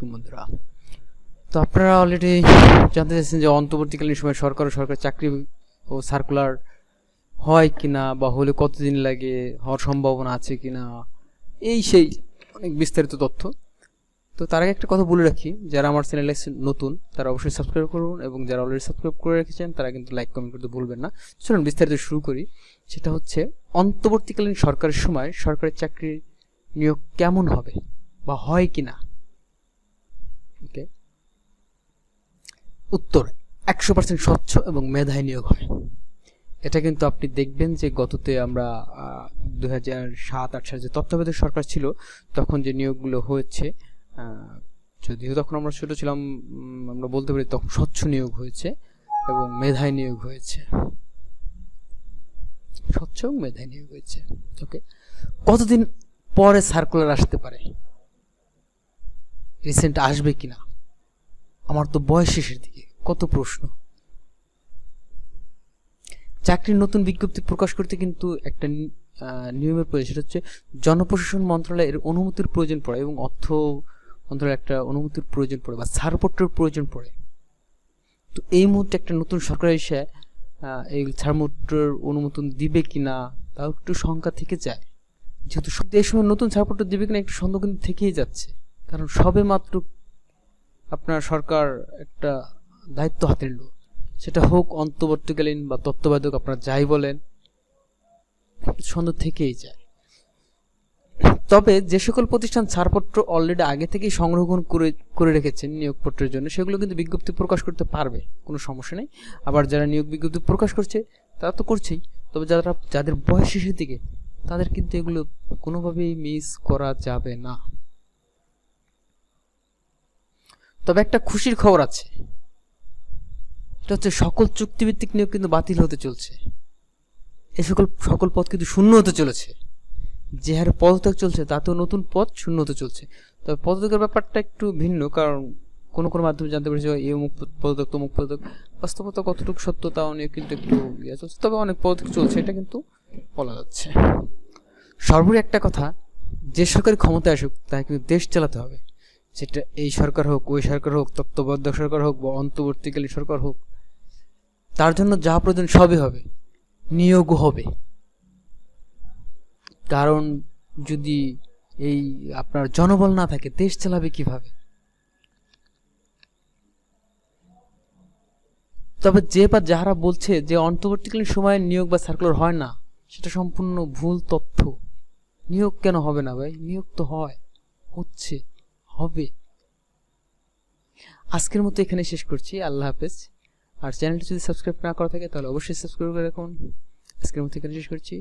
আলাইকুম বন্ধুরা। তো আপনারা অলরেডি জানতে চাচ্ছেন যে অন্তর্বর্তীকালীন সময় সরকার ও সরকারি চাকরি ও সার্কুলার হয় কিনা বা হলে কতদিন লাগে, হওয়ার সম্ভাবনা আছে কিনা, এই সেই অনেক বিস্তারিত তথ্য। তো তার আগে একটা কথা বলে রাখি, যারা আমার চ্যানেলে নতুন, তারা অবশ্যই সাবস্ক্রাইব করুন এবং যারা অলরেডি সাবস্ক্রাইব করে রেখেছেন, তারা কিন্তু লাইক কমেন্ট করতে ভুলবেন না। চলুন বিস্তারিত শুরু করি। সেটা হচ্ছে, অন্তর্বর্তীকালীন সরকারের সময় সরকারি চাকরির নিয়োগ কেমন হবে বা হয় কিনা? ওকে উত্তর, একশো পার্সেন্ট স্বচ্ছ এবং মেধায় নিয়োগ হয়। এটা কিন্তু আপনি দেখবেন যে গততে আমরা দু হাজার সাত আট সালে যে তত্ত্বাবধায়ক সরকার ছিল, তখন যে নিয়োগগুলো হয়েছে যদিও তখন আমরা ছোটো ছিলাম আমরা বলতে পারি তখন স্বচ্ছ নিয়োগ হয়েছে এবং মেধায় নিয়োগ হয়েছে। স্বচ্ছ এবং মেধায় নিয়োগ হয়েছে ওকে কতদিন পরে সার্কুলার আসতে পারে? রিসেন্ট আসবে কি না আমার তো বয়স শেষের দিকে। কত প্রশ্ন। চাকরির নতুন বিজ্ঞপ্তি প্রকাশ করতে কিন্তু একটা নিয়মের প্রয়োজন। সেটা হচ্ছে জনপ্রশাসন মন্ত্রণালয়ের অনুমতির প্রয়োজন পড়ে এবং অর্থ মন্ত্রণালয়ের একটা অনুমতির প্রয়োজন পড়ে বা ছাড়পত্রের প্রয়োজন পড়ে। তো এই মুহূর্তে একটা নতুন সরকার এসে এই ছাড়পত্রের অনুমোদন দিবে কিনা তাও একটু শঙ্কা থেকে যায়। যেহেতু এই সময় নতুন ছাড়পত্র দিবে কিনা একটু সন্দেহ কিন্তু থেকেই যাচ্ছে। কারণ সবে মাত্র আপনার সরকার একটা দায়িত্ব হাতে নিল। সেটা হোক অন্তর্বর্তীকালীন বা তত্ত্বাবধায়ক আপনারা যাই বলেন সন্দেহ থেকেই যায়। তবে যে সকল প্রতিষ্ঠান ছাড়পত্র অলরেডি আগে থেকেই সংগ্রহ করে করে রেখেছেন নিয়োগপত্রের জন্য, সেগুলো কিন্তু বিজ্ঞপ্তি প্রকাশ করতে পারবে, কোনো সমস্যা নেই। আবার যারা নিয়োগ বিজ্ঞপ্তি প্রকাশ করছে, তারা তো করছেই। তবে যারা, যাদের বয়স শেষের দিকে, তাদের কিন্তু এগুলো কোনোভাবেই মিস করা যাবে না। তবে একটা খুশির খবর আছে। এটা হচ্ছে সকল চুক্তিভিত্তিক নিয়োগ কিন্তু বাতিল হতে চলছে। এ সকল সকল পদ কিন্তু শূন্য হতে চলেছে। যে হারে পদত্যাগ চলছে, তাতেও নতুন পদ শূন্য হতে চলছে। তবে পদত্যাগের ব্যাপারটা একটু ভিন্ন, কারণ কোনো কোনো মাধ্যমে জানতে পেরেছি এই অমুক পদত্যাগ, তমুক পদত্যাগ। বাস্তবতা কতটুকু সত্য তাও নিয়ে কিন্তু একটু ইয়ে চলছে। তবে অনেক পদত্যাগ চলছে, এটা কিন্তু বলা যাচ্ছে। সর্বোপরি একটা কথা, যে সরকারি ক্ষমতায় আসুক, তাকে কিন্তু দেশ চালাতে হবে। সেটা এই সরকার হোক, ওই সরকার হোক, তত্ত্বাবধায়ক সরকার হোক বা অন্তর্বর্তীকালীন সরকার হোক, তার জন্য যা প্রয়োজন সবই হবে, নিয়োগও হবে। কারণ যদি এই আপনার জনবল না থাকে, দেশ চালাবে কীভাবে? তবে যে বা যারা বলছে যে অন্তর্বর্তীকালীন সময়ে নিয়োগ বা সার্কুলার হয় না, সেটা সম্পূর্ণ ভুল তথ্য। নিয়োগ কেন হবে না ভাই? নিয়োগ তো হয়, হচ্ছে। হবে। আজকের মতো এখানে শেষ করছি। আল্লাহ হাফেজ। আর চ্যানেলটি যদি সাবস্ক্রাইব না করা থাকে, তাহলে অবশ্যই সাবস্ক্রাইব করে রাখুন। আজকের মতো এখানে শেষ করছি।